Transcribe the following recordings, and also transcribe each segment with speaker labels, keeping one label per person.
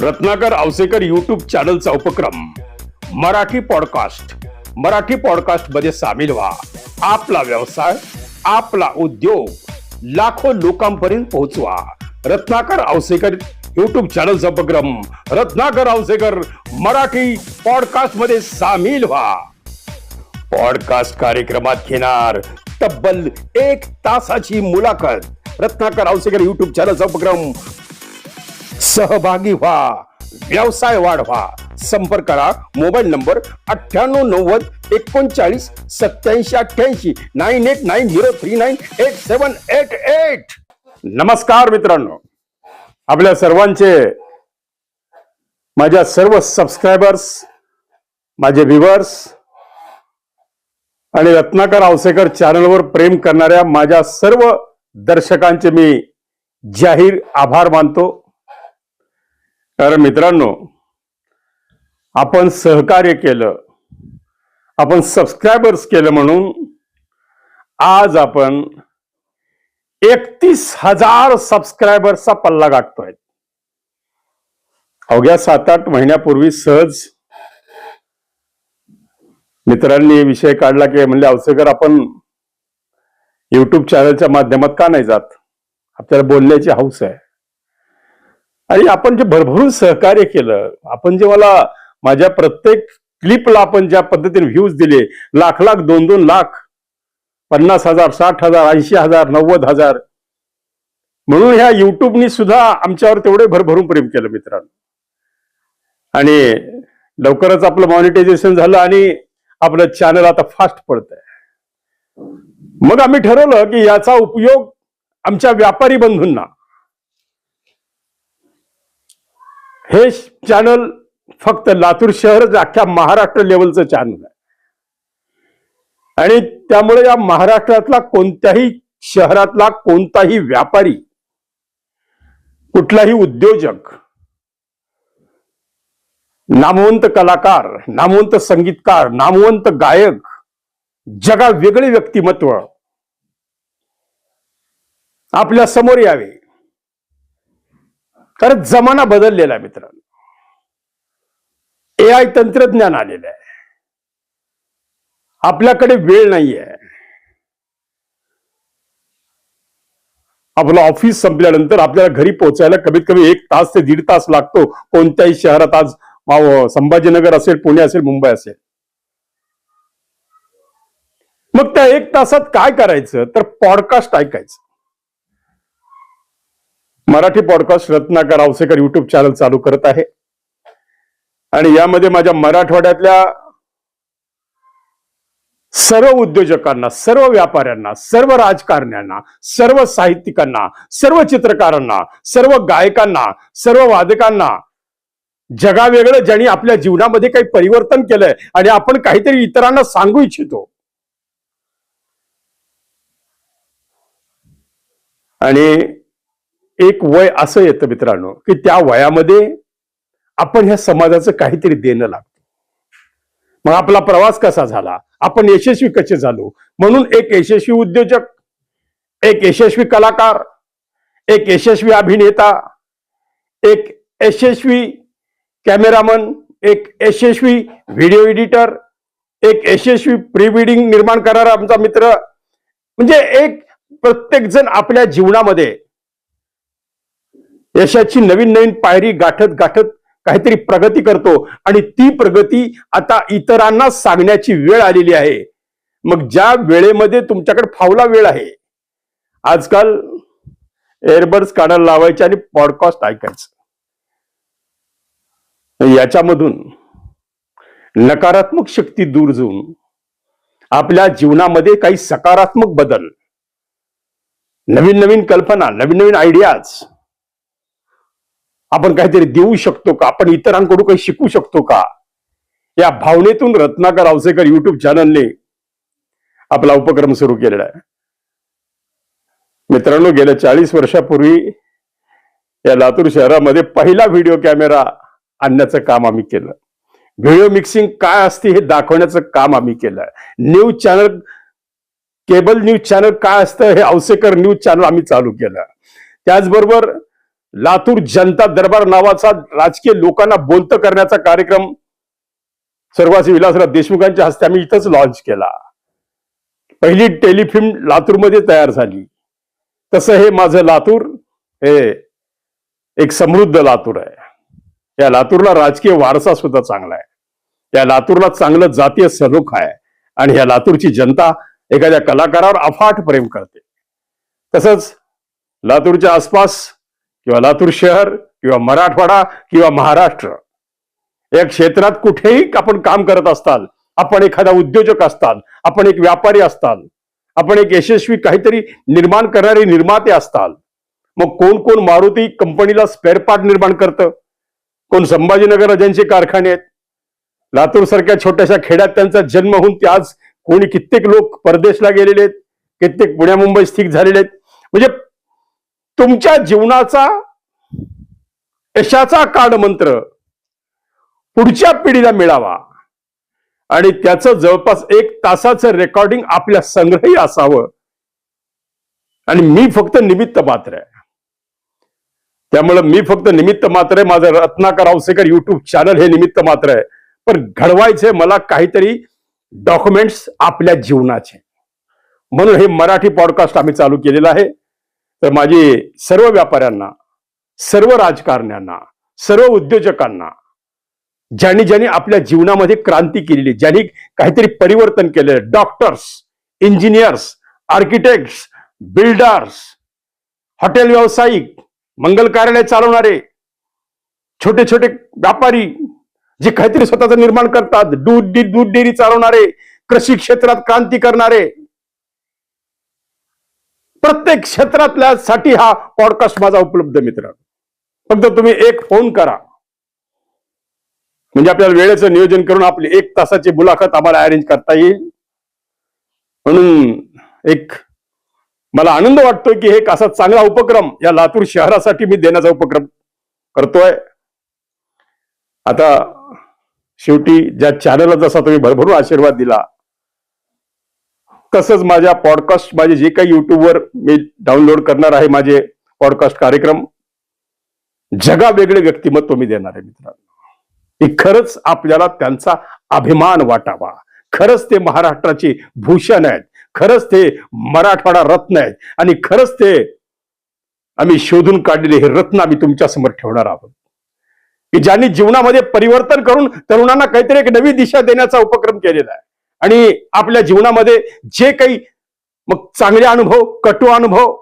Speaker 1: Ratnakar Awasekar YouTube चॅनलचा उपक्रम. Marathi podcast Marathi पॉडकास्टमध्ये सामील व्हा. आपला व्यवसाय आपला उद्योग लाखो लोकांपर्यंत पोहोचवा. रत्नाकर आवसेकर यूट्यूब चॅनलचा उपक्रम. रत्नाकर आवसेकर मराठी पॉडकास्टमध्ये सामील व्हा. पॉडकास्ट कार्यक्रमात घेणार तब्बल एक तासाची मुलाखत. रत्नाकर आवसेकर यूट्यूब चॅनलचा उपक्रम. सहभागी व्हा. व्यवसाय वाढवा. संपर्क करा. मोबाईल नंबर अठ्ठ्याण्णव नव्वद एकोणचाळीस सत्याऐंशी अठ्ठ्याऐंशी nine eight nine zero three nine eight seven eight eight. नमस्कार मित्रांनो. आपल्या सर्वांचे माझ्या सर्व सबस्क्रायबर्स माझे व्हिवर्स आणि रत्नाकर आवसेकर चॅनलवर प्रेम करणाऱ्या माझ्या सर्व दर्शकांचे मी जाहीर आभार मानतो. कारण मित्रांनो आपण सहकार्य केलं आपण सबस्क्रायबर्स केलं म्हणून आज आपण एकतीस हजार सबस्क्रायबर्सचा पल्ला गाठतोय. अवघ्या सात आठ महिन्यापूर्वी सहज मित्रांनी विषय काढला की म्हणजे अवसेकर आपण युट्यूब चॅनलच्या माध्यमात का नाही जात? आपल्याला बोलण्याची हौस आहे. आणि आपण जे भरभरून सहकार्य केलं आपण जे मला माझ्या प्रत्येक क्लिपला आपण ज्या पद्धतीने व्ह्यूज दिले लाख लाख दोन दोन लाख पन्नास हजार साठ हजार ऐंशी हजार नव्वद हजार म्हणून ह्या युट्यूबनी सुद्धा आमच्यावर तेवढे भरभरून प्रेम केलं मित्रांनो. आणि लवकरच आपलं मॉनिटायझेशन झालं आणि आपलं चॅनल आता फास्ट पडत आहे मग आम्ही ठरवलं की याचा उपयोग आमच्या व्यापारी बंधूंना हे चॅनल फक्त लातूर शहरच अख्ख्या महाराष्ट्र लेवलचं चॅनल आहे. आणि त्यामुळे या महाराष्ट्रातला कोणत्याही शहरातला कोणताही व्यापारी कुठलाही उद्योजक नामवंत कलाकार नामवंत संगीतकार नामवंत गायक जगा वेगळे व्यक्तिमत्व आपल्यासमोर यावे. कारण जमाना बदललेला आहे मित्रांनो. ए आय तंत्रज्ञान आलेलं आहे. आपल्याकडे वेळ नाहीये. आपलं ऑफिस संपल्यानंतर आपल्याला घरी पोहोचायला कमीत कमी एक तास ते दीड तास लागतो. कोणत्याही शहरात आज संभाजीनगर असेल पुणे असेल मुंबई असेल. मग त्या एक तासात काय करायचं? तर पॉडकास्ट ऐकायचं. Marathi podcast Ratnakar Awasekar YouTube channel चालू करत आहे. आणि यामध्ये माझ्या मराठवाड्यातल्या सर्व उद्योजकांना सर्व व्यापाऱ्यांना सर्व राजकारण्यांना सर्व साहित्यिकांना सर्व चित्रकारांना सर्व गायकांना सर्व वादकांना जगावेगळं ज्यांनी आपल्या जीवनामध्ये काही परिवर्तन केलंय आणि आपण काहीतरी इतरांना सांगू इच्छितो. आणि एक वय असं येतं मित्रांनो की त्या वयामध्ये आपण ह्या समाजाचं काहीतरी देणं लागतं. मग आपला प्रवास कसा झाला? आपण यशस्वी कसे झालो? म्हणून एक यशस्वी उद्योजक एक यशस्वी कलाकार एक यशस्वी अभिनेता एक यशस्वी कॅमेरामन एक यशस्वी व्हिडिओ एडिटर एक यशस्वी प्री वेडिंग निर्माण करणारा आमचा मित्र. म्हणजे एक प्रत्येक जण आपल्या जीवनामध्ये यशाची नवीन नवीन पायरी गाठत गाठत काहीतरी प्रगती करतो. आणि ती प्रगती आता इतरांना सांगण्याची वेळ आलेली आहे. मग ज्या वेळेमध्ये तुमच्याकडे फावला वेळ आहे आजकाल एअरबड्स काढायला लावायचे आणि पॉडकास्ट ऐकायचं. याच्यामधून नकारात्मक शक्ती दूर जाऊन आपल्या जीवनामध्ये काही सकारात्मक बदल नवीन नवीन कल्पना नवीन नवीन आयडियाज आपण काहीतरी देऊ शकतो का? आपण इतरांकडून काही शिकू शकतो का? या भावनेतून रत्नाकर आवसेकर युट्यूब चॅनलने आपला उपक्रम सुरू केलेला आहे. मित्रांनो गेल्या चाळीस वर्षापूर्वी या लातूर शहरामध्ये पहिला व्हिडिओ कॅमेरा आणण्याचं काम आम्ही केलं. व्हिडिओ मिक्सिंग काय असते हे दाखवण्याचं काम आम्ही केलं news channel cable news channel काय असतं हे औसेकर न्यूज चॅनल आम्ही चालू केलं. त्याचबरोबर लातूर जनता दरबार नावाचा राजकीय लोकांना बोलतं करण्याचा कार्यक्रम सर्वासी विलासराव देशमुखांच्या हस्ते आम्ही इथंच लॉन्च केला. पहिली टेलिफिल्म लातूरमध्ये तयार झाली. तसं हे माझं लातूर हे एक समृद्ध लातूर आहे. या लातूरला राजकीय वारसा सुद्धा चांगला आहे. या लातूरला चांगलं जातीय सलोख आहे आणि या लातूरची जनता एखाद्या कलाकारावर अफाट प्रेम करते. तसंच लातूरच्या आसपास किंवा लातूर शहर किंवा मराठवाडा किंवा महाराष्ट्र. या क्षेत्रात कुठेही आपण काम करत असताल आपण एखादा उद्योजक असताल आपण एक व्यापारी असताल आपण एक यशस्वी काहीतरी निर्माण करणारे निर्माते असताल मग कोण कोण मारुती कंपनीला स्पेअर पार्ट निर्माण करतं? कोण संभाजीनगर अजनचे कारखाने आहेत? लातूर सारख्या छोट्याशा खेड्यात त्यांचा जन्म होऊन ते आज कोणी कित्येक लोक परदेशला गेलेले आहेत कित्येक पुण्या मुंबई स्थित झालेले आहेत. म्हणजे तुमच्या जीवनाचा यशाचा काळ मंत्र पुढच्या पिढीला मिळावा. आणि त्याचं जवळपास एक तासाचं रेकॉर्डिंग आपल्या संग्रही असावं. आणि मी फक्त निमित्त मात्र आहे. त्यामुळं मी फक्त निमित्त मात्र आहे. माझं रत्नाकर औसेकर युट्यूब चॅनल हे निमित्त मात्र आहे. पण घडवायचे मला काहीतरी डॉक्युमेंट्स आपल्या जीवनाचे. म्हणून हे मराठी पॉडकास्ट आम्ही चालू केलेलं आहे. तर माझी सर्व व्यापाऱ्यांना सर्व राजकारण्यांना सर्व उद्योजकांना ज्यांनी ज्यांनी आपल्या जीवनामध्ये क्रांती केलेली ज्यांनी काहीतरी परिवर्तन केलेलं doctors engineers architects builders hotel व्यावसायिक मंगल कार्यालय चालवणारे छोटे छोटे व्यापारी जे काहीतरी स्वतःचं निर्माण करतात दूध दूध डेअरी चालवणारे कृषी क्षेत्रात क्रांती करणारे प्रत्येक क्षेत्रातल्या साठी हा पॉडकास्ट माझा उपलब्ध मित्र. फक्त तुम्ही एक फोन करा. म्हणजे आपल्याला वेळेचं नियोजन करून आपली एक तासाची मुलाखत आम्हाला अरेंज करता येईल. म्हणून एक मला आनंद वाटतोय की हे एक असा चांगला उपक्रम या लातूर शहरासाठी मी देण्याचा उपक्रम करतोय. आता शेवटी ज्या चॅनलला जसा तुम्ही भरभरून आशीर्वाद दिला तसंच माझ्या पॉडकास्ट माझे जे काही युट्यूबवर मी डाउनलोड करणार आहे माझे पॉडकास्ट कार्यक्रम जगा वेगळे व्यक्तिमत्व मी देणार आहे मित्रांनो. की खरंच आपल्याला त्यांचा अभिमान वाटावा. खरंच ते महाराष्ट्राचे भूषण आहेत. खरंच ते मराठवाडा रत्न आहेत. आणि खरंच ते आम्ही शोधून काढलेले हे रत्न आम्ही तुमच्यासमोर ठेवणार आहोत. की ज्यांनी जीवनामध्ये परिवर्तन करून तरुणांना काहीतरी एक नवी दिशा देण्याचा उपक्रम केलेला आहे. आणि आपल्या जीवनामध्ये जे काही मग चांगले अनुभव कटू अनुभव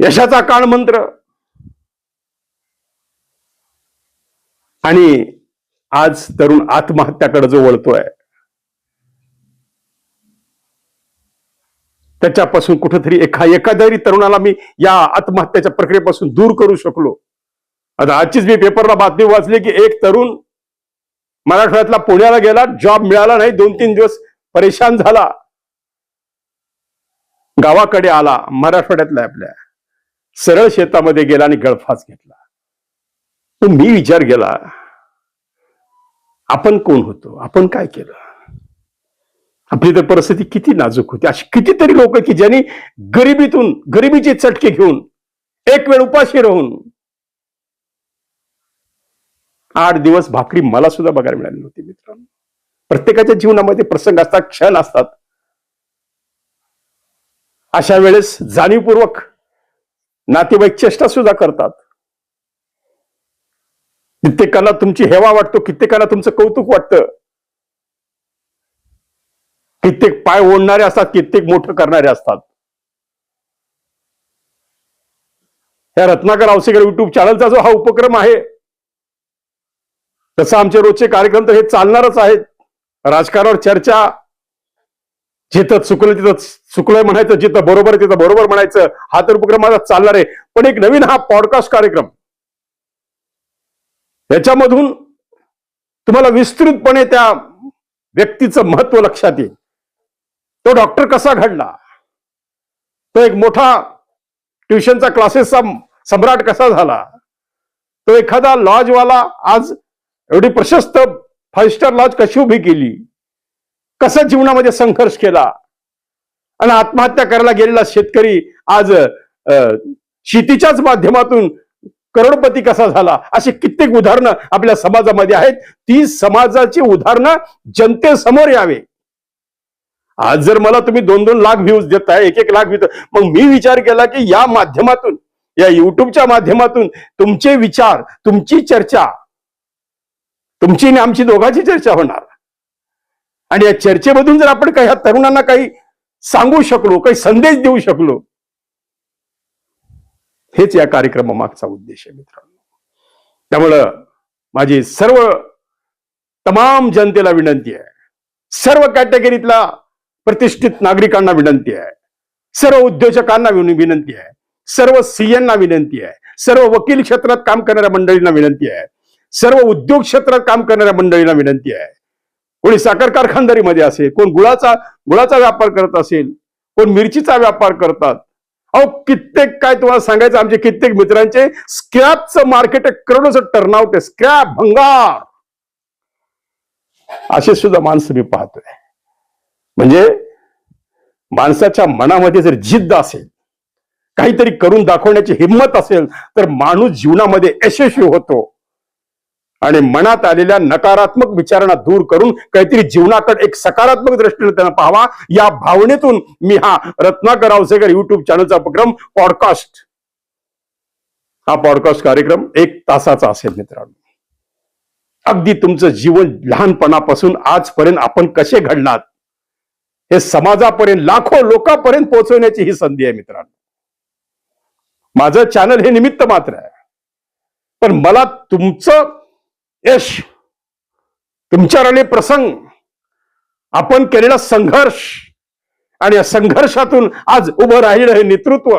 Speaker 1: यशाचा काळ मंत्र आणि आज तरुण आत्महत्याकडे जो वळतोय त्याच्यापासून कुठंतरी एखा एखाद्या तरुणाला मी या आत्महत्याच्या प्रक्रियेपासून दूर करू शकलो. आता आजचीच मी पेपरला बातमी वाचली की एक तरुण मराठवाड्यातला पुण्याला गेला जॉब मिळाला नाही दोन तीन दिवस परेशान झाला. गावाकडे आला मराठवाड्यातल्या आपल्या सरळ शेतामध्ये गेला आणि गळफास घेतला. तो मी विचार केला आपण कोण होतो? आपण काय केलं? आपली तर परिस्थिती किती नाजूक होती. अशी कितीतरी लोक की ज्यांनी गरिबीतून गरिबीचे चटके घेऊन एक वेळ उपाशी राहून आठ दिवस भाकरी मला सुद्धा बघायला मिळाली नव्हती मित्रांनो. प्रत्येकाच्या जीवनामध्ये प्रसंग असतात क्षण असतात. अशा वेळेस जाणीवपूर्वक नातेवाईक चेष्टा सुद्धा करतात. कित्येकाला तुमची हेवा वाटतो कित्येकांना तुमचं कौतुक वाटतं. कित्येक पाय ओढणारे असतात कित्येक मोठं करणारे असतात. या रत्नाकर आवसेकर युट्यूब चॅनलचा जो हा उपक्रम आहे तसं आमचे रोजचे कार्यक्रम तर हे चालणारच आहेत. राजकारणावर चर्चा जिथं चुकलं तिथं चुकलंय म्हणायचं जिथं बरोबर आहे तिथं बरोबर म्हणायचं हा तर उपक्रम माझा चालणार आहे. पण एक नवीन हा पॉडकास्ट कार्यक्रम याच्यामधून तुम्हाला विस्तृतपणे त्या व्यक्तीचं महत्त्व लक्षात येईल. तो डॉक्टर कसा घडला? तो एक मोठा ट्युशनचा क्लासेसचा सम्राट कसा झाला? तो एखादा लॉजवाला आज एवढी प्रशस्त फाईव्ह स्टार लॉज कशी उभी केली? कसा जीवनामध्ये संघर्ष केला? आणि आत्महत्या करायला गेलेला शेतकरी आज अं, शेतीच्याच माध्यमातून करोडपती कसा झाला? अशी कित्येक उदाहरणं आपल्या समाजामध्ये आहेत. ती समाजाची उदाहरणं जनतेसमोर यावे. आज जर मला तुम्ही दोन दोन लाख व्ह्यूज देत आहे एक एक लाख व्ह्यूज मग मी विचार केला की या माध्यमातून या युट्यूबच्या माध्यमातून तुमचे विचार तुमची चर्चा तुमची आणि आमची दोघांची चर्चा होणार. आणि या चर्चेमधून जर आपण काही ह्या तरुणांना काही सांगू शकलो काही संदेश देऊ शकलो हेच या कार्यक्रमामागचा उद्देश आहे मित्रांनो. त्यामुळं माझी सर्व तमाम जनतेला विनंती आहे. सर्व कॅटेगरीतला प्रतिष्ठित नागरिकांना विनंती आहे. सर्व उद्योजकांना विनंती आहे. सर्व सीएंना विनंती आहे. सर्व वकील क्षेत्रात काम करणाऱ्या मंडळींना विनंती आहे. सर्व उद्योग क्षेत्रात काम करणाऱ्या मंडळींना विनंती आहे. कोणी साखर कारखानदारीमध्ये असेल कोण गुळाचा गुळाचा व्यापार करत असेल कोण मिरचीचा व्यापार करतात. अहो कित्येक काय तुम्हाला सांगायचं आमचे कित्येक मित्रांचे स्क्रॅपचं मार्केट आहे करोडोचं टर्नआउट आहे. स्क्रॅप भंगार. असे सुद्धा माणसं मी पाहतोय. म्हणजे माणसाच्या मनामध्ये जर जिद्द असेल काहीतरी करून दाखवण्याची हिंमत असेल तर माणूस जीवनामध्ये यशस्वी होतो. आणि मनात आलेल्या नकारात्मक विचारांना दूर करून काहीतरी जीवनाकडे एक सकारात्मक दृष्टीने त्यांना पाहावा. या भावनेतून मी हा रत्नाकर रावसेकर युट्यूब चॅनलचा उपक्रम पॉडकास्ट हा पॉडकास्ट कार्यक्रम एक तासाचा असेल मित्रांनो. अगदी तुमचं जीवन लहानपणापासून आजपर्यंत आपण कसे घडलात हे समाजापर्यंत लाखो लोकांपर्यंत पोहोचवण्याची ही संधी आहे मित्रांनो. माझं चॅनल हे निमित्त मात्र आहे. पण मला तुमचं यश तुमच्यावर आले प्रसंग. आपण केलेला संघर्ष आणि या संघर्षातून आज उभं राहिलं हे नेतृत्व.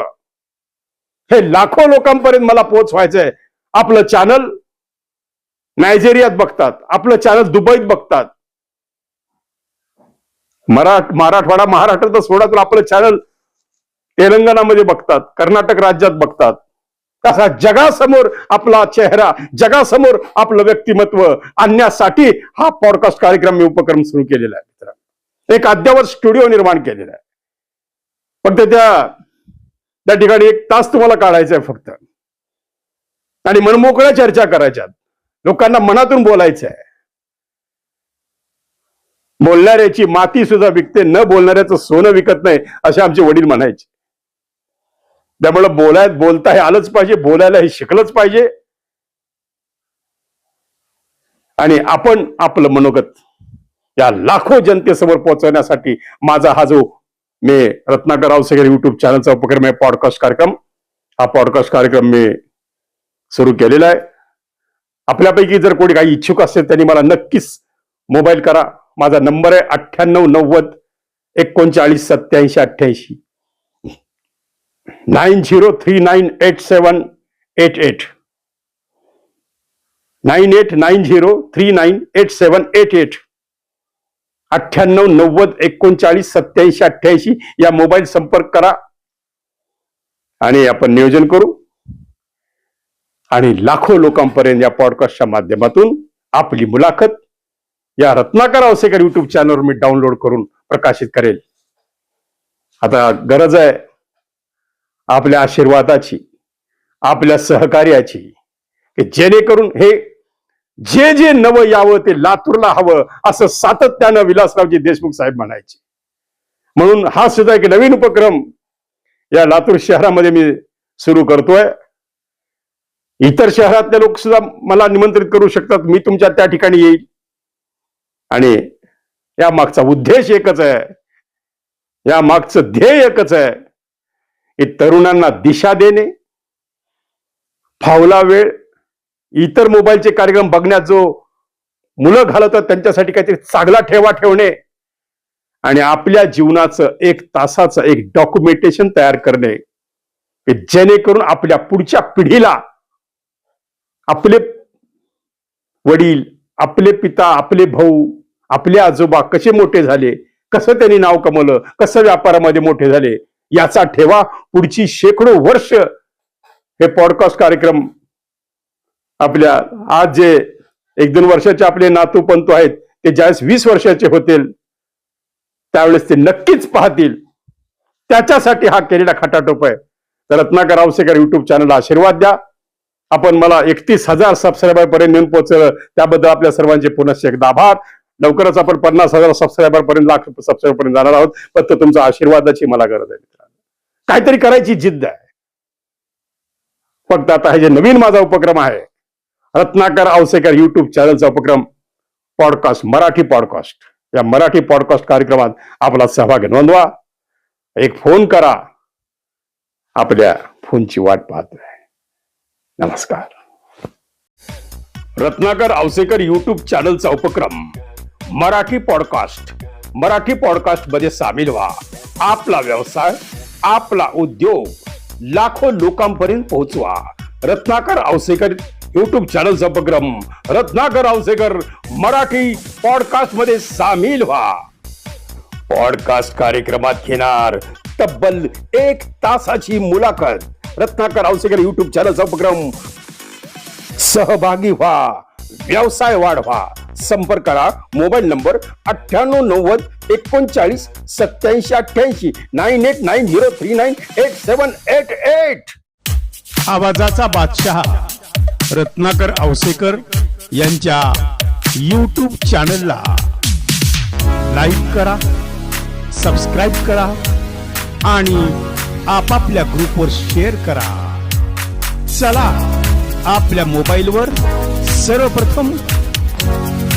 Speaker 1: हे लाखो लोकांपर्यंत मला पोहोचवायचंय. आपलं चॅनल नायजेरियात बघतात. आपलं चॅनल दुबईत बघतात. मरा मराठवाडा महाराष्ट्रात सोडा तर आपलं चॅनल तेलंगणामध्ये बघतात. कर्नाटक राज्यात बघतात. तसा जगासमोर आपला चेहरा जगासमोर आपलं व्यक्तिमत्व आणण्यासाठी हा पॉडकास्ट कार्यक्रम मी उपक्रम सुरू केलेला आहे मित्रांनो. एक अद्यावत स्टुडिओ निर्माण केलेला आहे. फक्त त्या त्या ठिकाणी एक तास तुम्हाला काढायचा आहे फक्त. आणि मनमोकळ्या चर्चा करायच्यात. लोकांना मनातून बोलायचं आहे बोलणाऱ्याची माती सुद्धा विकते न बोलणाऱ्याचं सोनं विकत नाही असे आमचे वडील म्हणायचे. त्यामुळे बोलाय बोलता हे आलंच पाहिजे बोलायला हे शिकलंच पाहिजे. आणि आपण आपलं मनोगत या लाखो जनतेसमोर पोहोचवण्यासाठी माझा हा जो मी रत्नाकर रावसेकर युट्यूब चॅनलचा उपक्रम आहे पॉडकास्ट कार्यक्रम हा पॉडकास्ट कार्यक्रम मी सुरू केलेला आहे. आपल्यापैकी जर कोणी काही इच्छुक असेल त्यांनी मला नक्कीच मोबाईल करा. माझा नंबर आहे अठ्ठ्याण्णव नव्वद एकोणचाळीस सत्याऐंशी अठ्ठ्याऐंशी. Nine zero three nine eight seven eight eight. Nine eight nine zero three nine eight seven eight eight. अठ्ठ्याण्णव नव्वद एकोणचाळीस सत्याऐंशी अठ्ठ्याऐंशी या मोबाईल संपर्क करा. आणि आपण नियोजन करू. आणि लाखो लोकांपर्यंत या पॉडकास्टच्या माध्यमातून आपली मुलाखत या रत्नाकर अवसेकर युट्यूब चॅनलवर मी डाउनलोड करून प्रकाशित करेल. आता गरज आहे आपल्या आशीर्वादाची आपल्या सहकार्याची की जेणेकरून हे जे जे नवं यावं ते लातूरला हवं असं सातत्यानं विलासरावजी देशमुख साहेब म्हणायचे. म्हणून हा सुद्धा एक नवीन उपक्रम या लातूर शहरामध्ये मी सुरू करतोय. इतर शहरातले लोक सुद्धा मला निमंत्रित करू शकतात मी तुमच्या त्या ठिकाणी येईल. आणि या मागचा उद्देश एकच आहे. या मागचं ध्येय एकच आहे. हे तरुणांना दिशा देणे फावला वेळ इतर मोबाईलचे कार्यक्रम बघण्यात जो मुलं घालवतात त्यांच्यासाठी काहीतरी चांगला ठेवा ठेवणे आणि आपल्या जीवनाचं एक तासाचं एक डॉक्युमेंटेशन तयार करणे जेणेकरून आपल्या पुढच्या पिढीला आपले वडील आपले पिता आपले भाऊ आपले आजोबा कसे मोठे झाले कसं त्यांनी नाव कमवलं कसं व्यापारामध्ये मोठे झाले याचा ठेवा. पुढची शेकडो वर्ष हे पॉडकास्ट कार्यक्रम आपल्या आज जे एक दोन वर्षाचे आपले नातू पंतू आहेत ते ज्यावेळेस वीस वर्षाचे होतील त्यावेळेस ते नक्कीच पाहतील. त्याच्यासाठी हा केलेला खटाटोप आहे. तर रत्नाकर आवसेकर युट्यूब चॅनलला आशीर्वाद द्या. आपण मला एकतीस हजार सबस्क्रायबर पर्यंत नेऊन पोहोचलं त्याबद्दल आपल्या सर्वांचे पुनश्च एकदा आभार. लवकरच आपण पन्नास हजार सबस्क्रायबर पर्यंत लाख सबस्क्रायबर पर्यंत जाणार आहोत. फक्त तुमच्या आशीर्वादाची मला गरज आहे. काहीतरी करायची जिद्द आहे. फक्त आता हे जे नवीन माझा उपक्रम आहे रत्नाकर आवसेकर युट्यूब चॅनलचा उपक्रम पॉडकास्ट मराठी पॉडकास्ट या मराठी पॉडकास्ट कार्यक्रमात आपला सहभाग नोंदवा. एक फोन करा. आपल्या फोनची वाट पाहतोय नमस्कार. रत्नाकर आवसेकर युट्यूब चॅनलचा उपक्रम मराठी पॉडकास्ट मराठी पॉडकास्टमध्ये सामील व्हा. आपला व्यवसाय आपला उद्योग लाखो लोकांपर्यंत पोहोचवा. रत्नाकर आवसेकर युट्यूब चॅनलचा उपक्रम. रत्नाकर आवसेकर मराठी पॉडकास्टमध्ये सामील व्हा. पॉडकास्ट कार्यक्रमात घेणार तब्बल एक तासाची मुलाखत. रत्नाकर आवसेकर युट्यूब चॅनलचा उपक्रम. सहभागी व्हा. व्यवसाय वाढवा. संपर्क करा. मोबाईल नंबर अठ्ठ्याण्णव नव्वद एकोणचाळीस सत्याऐंशी अठ्ठ्याऐंशी nine eight nine zero three nine eight seven eight eight.
Speaker 2: आवाजाचा बादशहा रत्नाकर औसेकर यांच्या यूट्यूब चॅनलला लाईक करा सबस्क्राईब करा आणि आपापल्या ग्रुपवर शेअर करा. चला आपल्या मोबाईलवर सर्वप्रथम